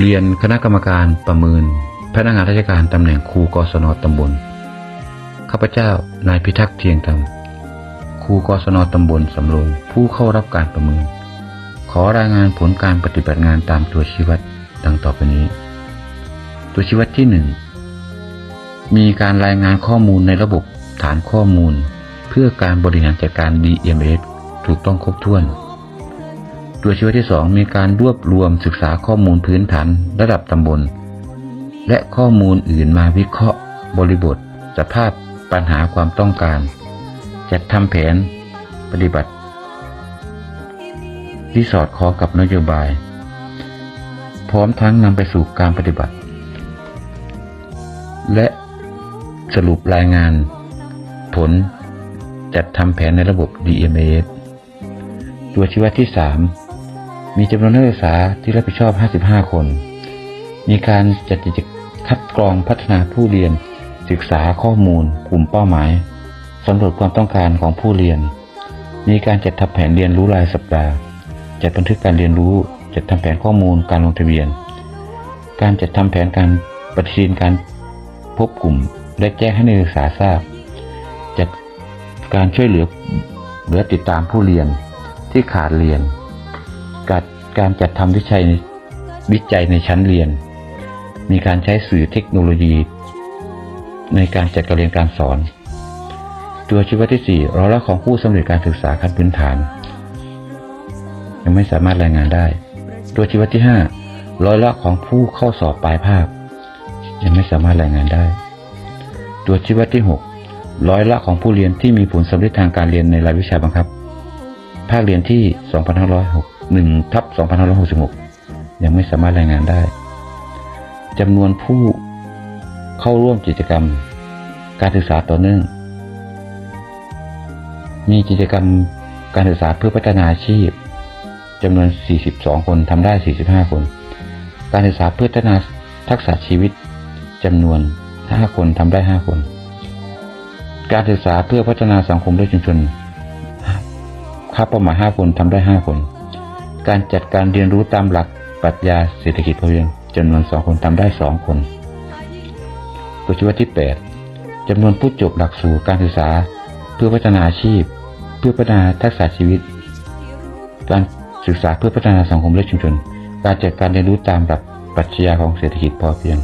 เรียนคณะกรรมการประเมิน พนักงานราชการตำแหน่งครูกศนตำบล ข้าพเจ้านายพิทักษ์เทียงธรรมครูกศนตำบลสำโรงผู้เข้ารับการประเมิน ขอรายงานผลการปฏิบัติงานตามตัวชี้วัดดังต่อไปนี้ ตัวชี้วัดที่หนึ่งมีการรายงานข้อมูลในระบบฐานข้อมูล เพื่อการบริหารจัดการ DMS ถูกต้องครบถ้วน ตัวชี้วัดที่ 2 มีการรวบรวมศึกษาข้อมูลพื้นฐานระดับตำบล และข้อมูลอื่นมาวิเคราะห์ บริบท สภาพปัญหาความต้องการ จัดทำแผน ปฏิบัติ ที่สอดคล้องกับนโยบาย พร้อมทั้งนำไปสู่การปฏิบัติ และสรุปรายงาน ผล จัดทำแผนในระบบ DMS ตัวชี้วัดที่ 3 มีจำนวนนักศึกษาที่รับผิดชอบ 55 คน มีการจัดกิจคัดกรองพัฒนาผู้เรียน ศึกษาข้อมูล กลุ่มเป้าหมายสำรวจความต้องการของผู้เรียน มีการจัดทำแผนเรียนรู้รายสัปดาห์ จัดบันทึกการเรียนรู้ จัดทำแผนข้อมูลการลงทะเบียน การจัดทำแผนการปฏิทินการพบกลุ่ม และแจ้งให้นักศึกษาทราบ จัดการช่วยเหลือเหลือติดตามผู้เรียนที่ขาดเรียน การการจัดทำวิจัยในวิจัยในชั้นเรียน มีการใช้สื่อเทคโนโลยี ในการจัดการเรียนการสอน ตัวชี้วัดที่ 4 ร้อยละของผู้สำเร็จการศึกษาขั้นพื้นฐาน ยังไม่สามารถรายงานได้ ตัวชี้วัดที่ 5 ร้อยละของผู้เข้าสอบปลายภาค ยังไม่สามารถรายงานได้ ตัวชี้วัดที่ 6 ร้อยละของผู้เรียนที่มีผลสำเร็จทางการเรียนในรายวิชาบังคับ ภาคเรียนที่ 2561ทับ2566 ยังไม่สามารถรายงานได้จำนวนผู้เข้าร่วมกิจกรรม การศึกษาต่อเนื่อง มีกิจกรรมการศึกษาเพื่อพัฒนาอาชีพจำนวน 42 คนทำได้ 45 คน การศึกษาเพื่อพัฒนาทักษะชีวิตจำนวน 5 คนทำได้ 5 คน การศึกษาเพื่อพัฒนาสังคมและชุมชนค่าเป้าหมาย 5 คนทำได้ 5 คน การจัดการเรียนรู้ตามหลักปรัชญาเศรษฐกิจพอเพียงจำนวน2คนทำได้2คน ตัวชี้วัดที่ 8จำนวนผู้จบหลักสูตรการศึกษา เพื่อพัฒนาอาชีพ เพื่อพัฒนาทักษะชีวิต การศึกษาเพื่อพัฒนาสังคมและชุมชน การจัดการเรียนรู้ตามหลักปรัชญาของเศรษฐกิจพอเพียง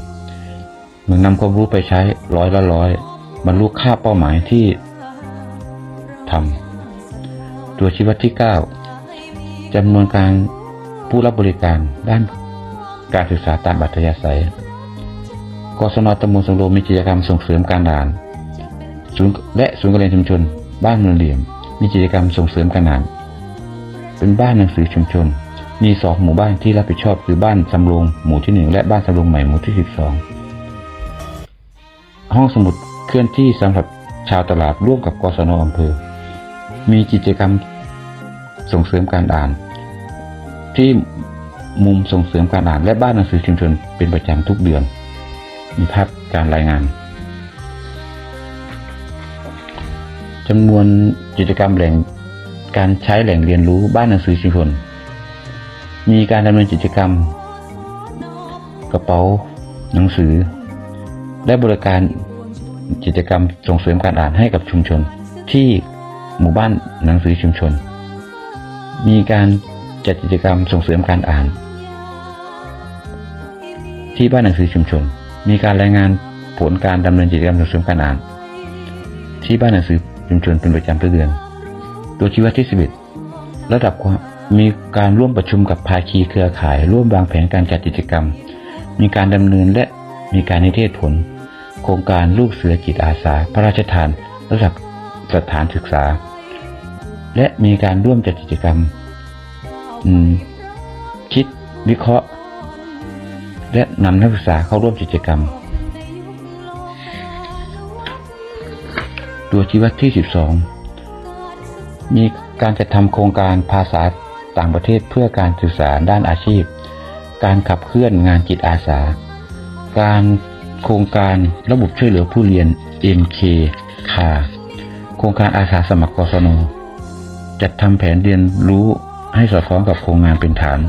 เมื่อนำความรู้ไปใช้ร้อยละร้อยบรรลุค่าเป้าหมายที่ทำตัวชี้วัดที่ 9 จำนวนการผู้รับบริการด้านการศึกษาตามอัธยาศัย กศนตำบลสงโรมีกิจกรรมส่งเสริมการอ่านศูนย์และศูนย์การเรียนชุมชน บ้านเมืองเหลี่ยม มีกิจกรรมส่งเสริมการอ่าน เป็นบ้านหนังสือชุมชน มีสองหมู่บ้านที่รับผิดชอบคือบ้านสำโรงหมู่ที่หนึ่งและบ้านสำโรงใหม่หมู่ที่สิบสองห้องสมุดเคลื่อนที่สำหรับชาวตลาดร่วมกับกศนอำเภอ มีกิจกรรม ส่งเสริมการอ่าน ที่มุมส่งเสริมการอ่าน และบ้านหนังสือชุมชนเป็นประจำทุกเดือน มีภาพการรายงานจำนวนกิจกรรมแหล่งการใช้แหล่งเรียนรู้บ้านหนังสือชุมชน มีการดำเนินกิจกรรม กระเป๋า หนังสือ และบริการกิจกรรมส่งเสริมการอ่านให้กับชุมชน ที่หมู่บ้านหนังสือชุมชน มีการจัดกิจกรรมส่งเสริมการอ่าน ที่บ้านหนังสือชุมชน มีการรายงานผลการดำเนินกิจกรรมส่งเสริมการอ่าน ที่บ้านหนังสือชุมชนเป็นประจำทุกเดือน ตัวชี้วัดที่ 11 ระดับมมีการร่วมประชุมกับภาคีเครือข่าย ร่วมวางแผนการจัดกิจกรรม มีการดำเนินและมีการนิเทศผล โครงการลูกเสือจิตอาสา พระราชทานระดับสถานศึกษา และมีการร่วมจัดกิจกรรมมคิดวิเคราะห์ และนำนักศึกษาเข้าร่วมกิจกรรม ตัวชี้วัดที่ 12 มีการจัดทำโครงการภาษาต่างประเทศเพื่อการศึกษาด้านอาชีพ การขับเคลื่อนงานจิตอาสา การโครงการระบบช่วยเหลือผู้เรียน MK คาโครงการอาสาสมัครกศน จัดทำแผนเรียนรู้ให้สอดคล้องกับโครงงานเป็นฐาน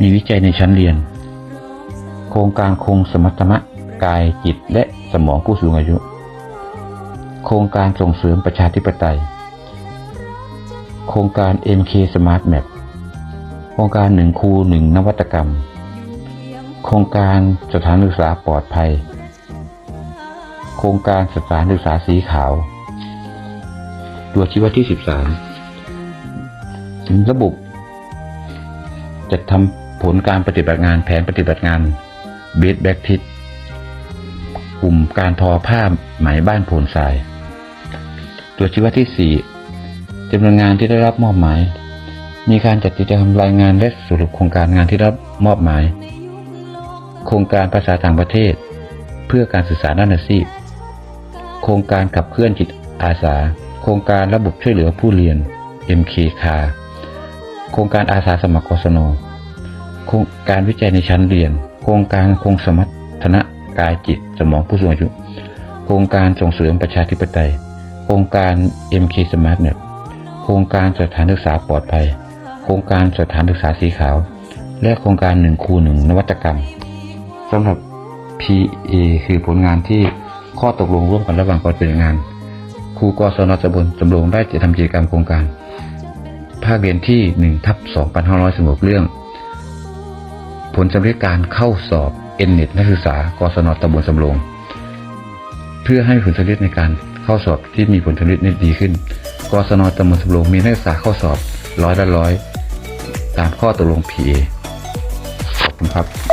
มีวิจัยในชั้นเรียน โครงการคงสมรรถนะกายจิตและสมองผู้สูงอายุ โครงการส่งเสริมประชาธิปไตย โครงการ MK Smart Map โครงการหนึ่งครูหนึ่งนวัตกรรม โครงการสถานศึกษาปลอดภัย โครงการสถานศึกษาสีขาว ตัวชีวัดที่ 13 ระบบจัดทำผลการปฏิบัติงานแผนปฏิบัติงานเบสแบ็กทิศกลุ่มการทอผ้าไหมบ้านโพนทราย ตัวชี้วัดที่ 4จำนวนงานที่ได้รับมอบหมาย มีการจัดกิจกรรมรายงานและสรุปโครงการงานที่รับมอบหมาย โครงการภาษาต่างประเทศ เพื่อการสื่อสารด้านอาชีพโครงการขับเคลื่อนจิตอาสา โครงการระบบช่วยเหลือผู้เรียน MK คา โครงการอาสาสมัครกศนโครงการวิจัยในชั้นเรียน โครงการคงสมรรถนะกายจิตสมองผู้สูงอายุ โครงการส่งเสริมประชาธิปไตย โครงการ MK Smart Map โครงการสถานศึกษาปลอดภัย โครงการสถานศึกษาสีขาว และโครงการหนึ่งครูหนึ่งนวัตกรรมสำหรับ PA คือผลงานที่ข้อตกลงร่วมกันระหว่างการปฏิบัติงานครูกศนตำบลจำลงได้จะทำกิจกรรมโครงการ ภาคเรียนที่1ทับ2,500สงบเรื่อง ผลสำเร็จการเข้าสอบเอ็นเน็ตนักศึกษากศนตำบลสำโรงเพื่อให้ผลสำเร็จในการเข้าสอบที่มีผลสำเร็จดีขึ้นกศนตำบลสำโรงมีนักศึกษาเข้าสอบร้อยละร้อยตามข้อตกลง PA ขอบคุณครับ